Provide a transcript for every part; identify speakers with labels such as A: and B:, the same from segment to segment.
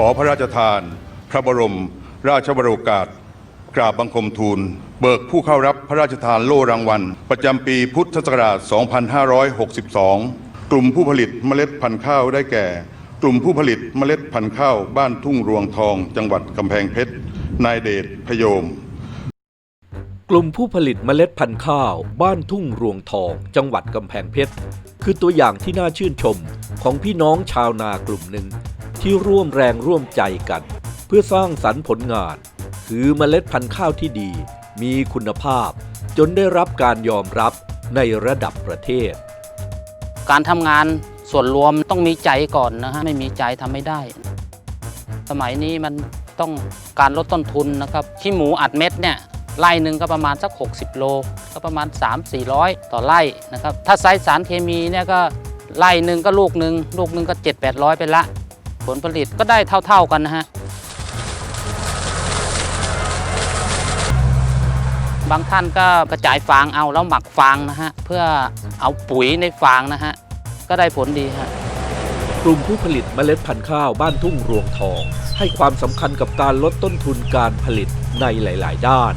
A: ขอพระราชทาน พระบรม ราชบรโอกาส กราบบังคมทูล เบิกผู้เข้ารับพระราชทานโล่รางวัล ประจำปีพุทธศักราช 2562 กลุ่มผู้ผลิตเมล็ดพันธุ์ข้าวได้แก่ กลุ่มผู้ผลิตเมล็ดพันธุ์ข้าวบ้านทุ่งรวงทอง จังหวัดกำแพงเพชรนายเดชพยม
B: กลุ่มผู้ผลิตเมล็ดพันธุ์ข้าว บ้านทุ่งรวงทอง จังหวัดกำแพงเพชรคือตัวอย่างที่น่าชื่นชมของพี่น้องชาวนากลุ่มหนึ่ง ที่ร่วมแรงร่วมใจกัน เพื่อสร้างสรรค์ผลงาน คือเมล็ดพันธุ์ข้าวที่ดี มีคุณภาพ จนได้รับการยอมรับในระดับประเทศ
C: การทำงานส่วนรวมต้องมีใจก่อนนะฮะไม่มีใจทำไม่ได้ สมัยนี้มันต้องการลดต้นทุนนะครับขี้หมูอัดเม็ดเนี่ยไร่หนึ่งก็ประมาณสัก 60 โล ก็ประมาณ 3-400 ต่อไร่นะครับ ถ้าใช้สารเคมีเนี่ยก็ไร่หนึ่งก็ลูกหนึ่งลูกหนึ่งก็ 7-800 ไปละ ผลผลิตก็ได้เท่า ๆกันนะฮะ บางท่านก็กระจายฟางเอาแล้วหมักฟางนะฮะ เพื่อเอาปุ๋ยในฟางนะฮะ ก็ได้ผลดีฮะ
B: กลุ่มผู้ผลิตเมล็ดพันธุ์ข้าวบ้านทุ่งรวงทอง ให้ความสำคัญกับการลดต้นทุนการผลิตในหลาย ๆ ด้าน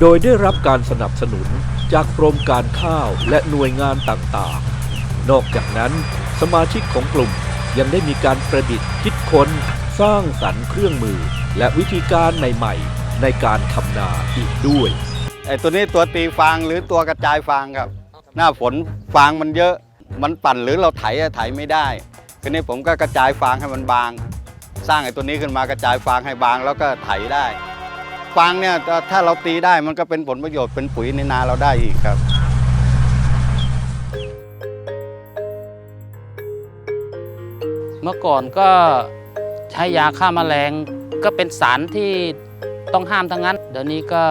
B: โดยได้รับการสนับสนุนจากกรมการข้าวและหน่วยงานต่าง ๆ นอกจากนั้น สมาชิกของกลุ่ม ยังได้มีการประดิษฐ์คิดค้น สร้างสรรค์เครื่องมือ และวิธีการใหม่ๆ ในการทำนาอีกด้วย
D: ไอ้ตัวนี้ตัวตีฟางหรือตัวกระจายฟางครับ หน้าฝนฟางมันเยอะ มันปั่นหรือเราไถอะไถไม่ได้ทีนี้ผมก็กระจายฟางให้มันบาง สร้างไอ้ตัวนี้ขึ้นมากระจายฟางให้บางแล้วก็ไถได้ฟางเนี่ยถ้าเราตีได้มันก็เป็นผลประโยชน์เป็นปุ๋ยในนาเราได้อีกครับ
C: เมื่อก่อนก็ใช้ยาฆ่าแมลงก็เป็นสารที่ต้องห้ามทั้งนั้น เดี๋ยวนี้ก็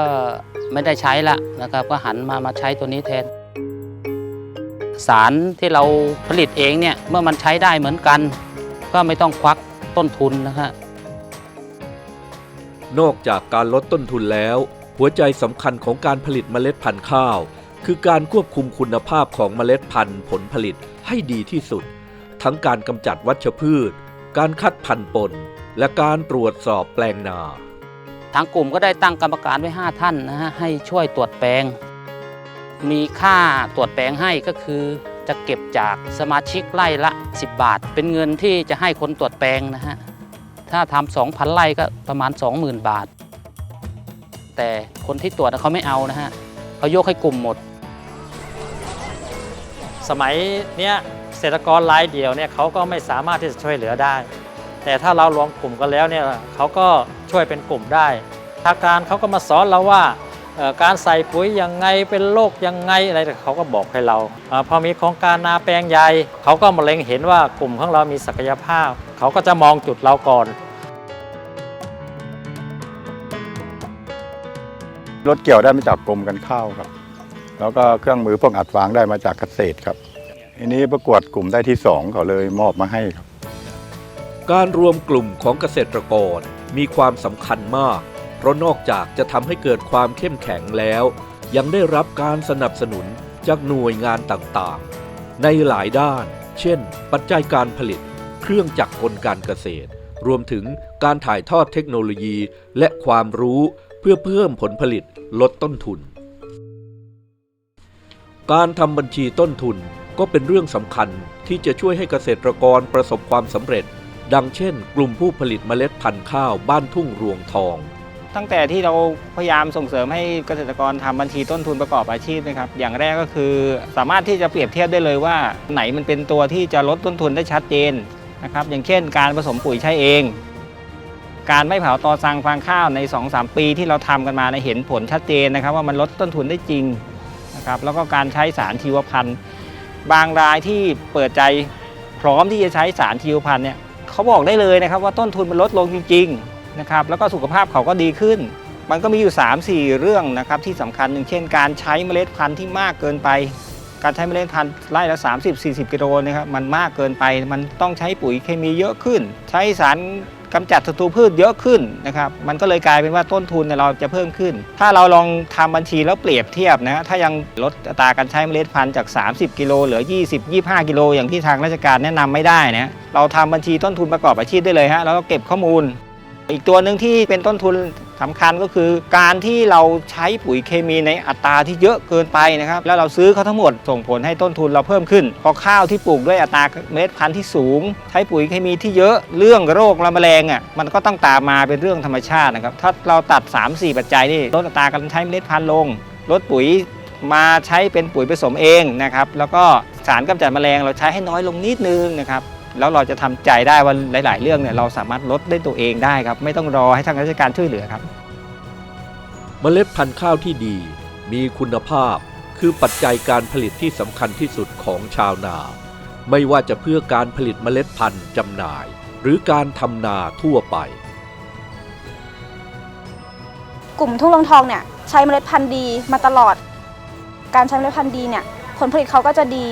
C: ไม่ได้ใช้ละนะครับก็หันมามาใช้ตัวนี้แทน สารที่เราผลิตเองเนี่ยเมื่อมันใช้ได้เหมือนกัน ก็ไม่ต้องควักต้นทุนนะฮะ
B: นอกจากการลดต้นทุนแล้ว หัวใจสำคัญของการผลิตเมล็ดพันธุ์ข้าว คือการควบคุมคุณภาพของเมล็ดพันธุ์ผลผลิตให้ดีที่สุด ทั้งการกำจัดวัชพืช การคัดพันธุ์ปน และการตรวจสอบแปลงนา
C: ทางกลุ่มก็ได้ตั้งกรรมการไว้ 5 ท่านนะฮะให้ช่วยตรวจแปลง มีค่าตรวจแปลงให้ก็คือจะเก็บจากสมาชิกไร่ละ 10 บาท เป็นเงินที่จะให้คนตรวจแปลงนะฮะ ถ้าทำ2,000ไร่ก็ประมาณ 20,000 บาท แต่คนที่ตรวจเขาไม่เอานะฮะเขายกให้กลุ่มหมด
E: สมัยเนี้ยเก ษตรกรรายเดียวเนี่ยเขาก็ไม่สามารถที่จะช่วยเหลือได้ แต่ถ้าเรารวมกลุ่มกันแล้วเนี่ยเขาก็ช่วยเป็นกลุ่มได้ทางการเขาก็มาสอนเราว่าการใส่ปุ๋ยยังไงเป็นโรคยังไงอะไรเขาก็บอกให้เราอพอมีโครงการนาแปลงใหญ่เขาก็มาเล็งเห็นว่ากลุ่มของเรามีศักยภาพ เขาก็จะมองจุดเราก่อน
F: รถเกี่ยวได้มาจากกรมกันข้าวครับ แล้วก็เครื่องมือพวกอัดฟางได้มาจากเกษตรครับ อันนี้ประกวดกลุ่มได้ที่สองเขาเลยมอบมาให้ครับ
B: การรวมกลุ่มของเกษตรกรมีความสำคัญมาก เพราะนอกจากจะทำให้เกิดความเข้มแข็งแล้ว ยังได้รับการสนับสนุนจากหน่วยงานต่างๆ ในหลายด้าน เช่น ปัจจัยการผลิต เครื่องจักรกลการเกษตร รวมถึงการถ่ายทอดเทคโนโลยีและความรู้เพื่อเพิ่มผลผลิตลดต้นทุน การทำบัญชีต้นทุน ก็เป็นเรื่องสำคัญที่จะช่วยให้เกษตรกรประสบความสำเร็จ ดังเช่น กลุ่มผู้ผลิตเมล็ดพันธุ์ข้าวบ้านทุ่งรวงทอง
G: ตั้งแต่ที่เราพยายามส่งเสริมให้เกษตรกรทำบัญชีต้นทุนประกอบอาชีพนะครับ อย่างแรกก็คือสามารถที่จะเปรียบเทียบได้เลยว่า ไหนมันเป็นตัวที่จะลดต้นทุนได้ชัดเจนนะครับ อย่างเช่น การผสมปุ๋ยใช้เอง การไม่เผาตอสังฟางข้าวใน 2-3 ปีที่เราทำกันมาเห็นผลชัดเจนนะครับ ว่ามันลดต้นทุนได้จริงนะครับ แล้วก็การใช้สารชีวพันธุ์ บางรายที่เปิดใจพร้อมที่จะใช้สารชีวพันธุ์เนี่ยเขาบอกได้เลยนะครับว่าต้นทุนมันลดลงจริงๆนะครับแล้วก็สุขภาพเขาก็ดีขึ้น มันก็มีอยู่ 3-4 เรื่องนะครับที่สำคัญอย่างเช่น การใช้เมล็ดพันธุ์ที่มากเกินไป การใช้เมล็ดพันธุ์ไร่ละ 30-40 กิโลนะครับมันมากเกินไป มันต้องใช้ปุ๋ยเคมีเยอะขึ้น ใช้สาร กำจัดศัตรูพืชเยอะขึ้นนะครับ มันก็เลยกลายเป็นว่าต้นทุนเนี่ยเราจะเพิ่มขึ้น ถ้าเราลองทำบัญชีแล้วเปรียบเทียบนะฮะถ้ายังลดอัตราการใช้เมล็ดพันธุ์จาก 30 กิโลเหลือ 20 25 กิโลอย่างที่ทางราชการแนะนำไม่ได้นะเราทำบัญชีต้นทุนประกอบอาชีพได้เลยฮะแล้วก็เก็บข้อมูล อีกตัวหนึ่งที่เป็นต้นทุน สำคัญก็คือการที่เราใช้ปุ๋ยเคมีในอัตราที่เยอะเกินไปนะครับ แล้วเราซื้อเขาทั้งหมดส่งผลให้ต้นทุนเราเพิ่มขึ้น พอข้าวที่ปลูกด้วยอัตราเมล็ดพันธุ์ที่สูง ใช้ปุ๋ยเคมีที่เยอะเรื่องโรคและแมลงอะมันก็ต้องตามมาเป็นเรื่องธรรมชาตินะครับถ้าเราตัด 3-4 ปัจจัยนี่ลดอัตราการใช้เมล็ดพันธุ์ลงลดปุ๋ยมาใช้เป็นปุ๋ยผสมเองนะครับแล้วก็สารกำจัดแมลงเราใช้ให้น้อยลงนิดนึงนะครับ แล้วเราจะทำใจได้ว่าหลาย ๆ เรื่องเนี่ยเราสามารถลดได้ตัวเองได้ครับ ไม่ต้องรอให้ทางราชการช่วยเหลือครับ
B: เมล็ดพันธุ์ข้าวที่ดี มีคุณภาพ คือปัจจัยการผลิตที่สำคัญที่สุดของชาวนา ไม่ว่าจะเพื่อการผลิตเมล็ดพันธุ์จำหน่าย หรือการทำนาทั่วไป
H: กลุ่มทุ่งรองทองเนี่ยใช้เมล็ดพันธุ์ดีมาตลอด การใช้เมล็ดพันธุ์ดีเนี่ยผลผลิตเขาก็จะดี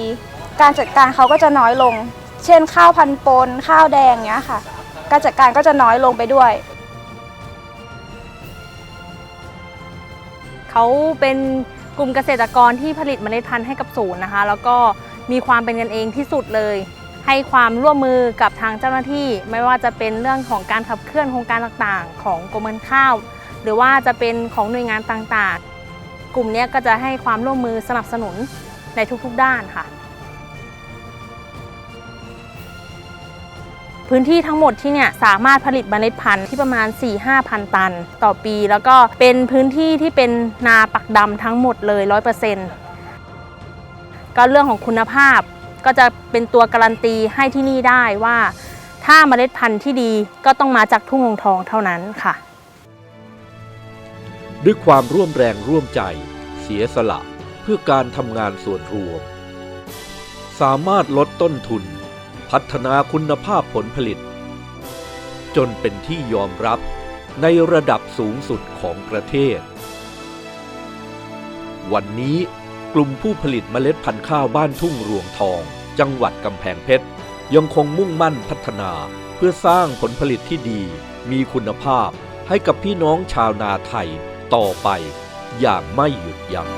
H: การจัดการเขาก็จะน้อยลง เช่นข้าวพันปนข้าวแดงเงี้ยค่ะ การจัดการก็จะน้อยลงไปด้วย
I: เขาเป็นกลุ่มเกษตรกรที่ผลิตเมล็ดพันธุ์ให้กับศูนย์นะคะ แล้วก็มีความเป็นกันเองที่สุดเลย ให้ความร่วมมือกับทางเจ้าหน้าที่ ไม่ว่าจะเป็นเรื่องของการขับเคลื่อนโครงการต่างๆ ของกรมการข้าว หรือว่าจะเป็นของหน่วยงานต่างๆ กลุ่มเนี้ยก็จะให้ความร่วมมือสนับสนุนในทุกๆด้านค่ะ พื้นที่ทั้งหมดที่เนี่ยสามารถผลิตเมล็ดพันธุ์ที่ประมาณ 4-5พันตัน ต่อปี แล้วก็เป็นพื้นที่ที่เป็นนาปักดำทั้งหมดเลย 100%ก็เรื่องของคุณภาพก็จะเป็นตัวการันตีให้ที่นี่ได้ว่า ถ้าเมล็ดพันธุ์ที่ดีก็ต้องมาจากทุ่งงทองเท่านั้นค่ะ
B: ด้วยความร่วมแรงร่วมใจ เสียสละ เพื่อการทำงานส่วนรวม สามารถลดต้นทุน พัฒนาคุณภาพผลผลิต จนเป็นที่ยอมรับในระดับสูงสุดของประเทศ วันนี้กลุ่มผู้ผลิตเมล็ดพันธุ์ข้าวบ้านทุ่งรวงทอง จังหวัดกำแพงเพชร ยังคงมุ่งมั่นพัฒนาเพื่อสร้างผลผลิตที่ดี มีคุณภาพให้กับพี่น้องชาวนาไทยต่อไปอย่างไม่หยุดยัง้ง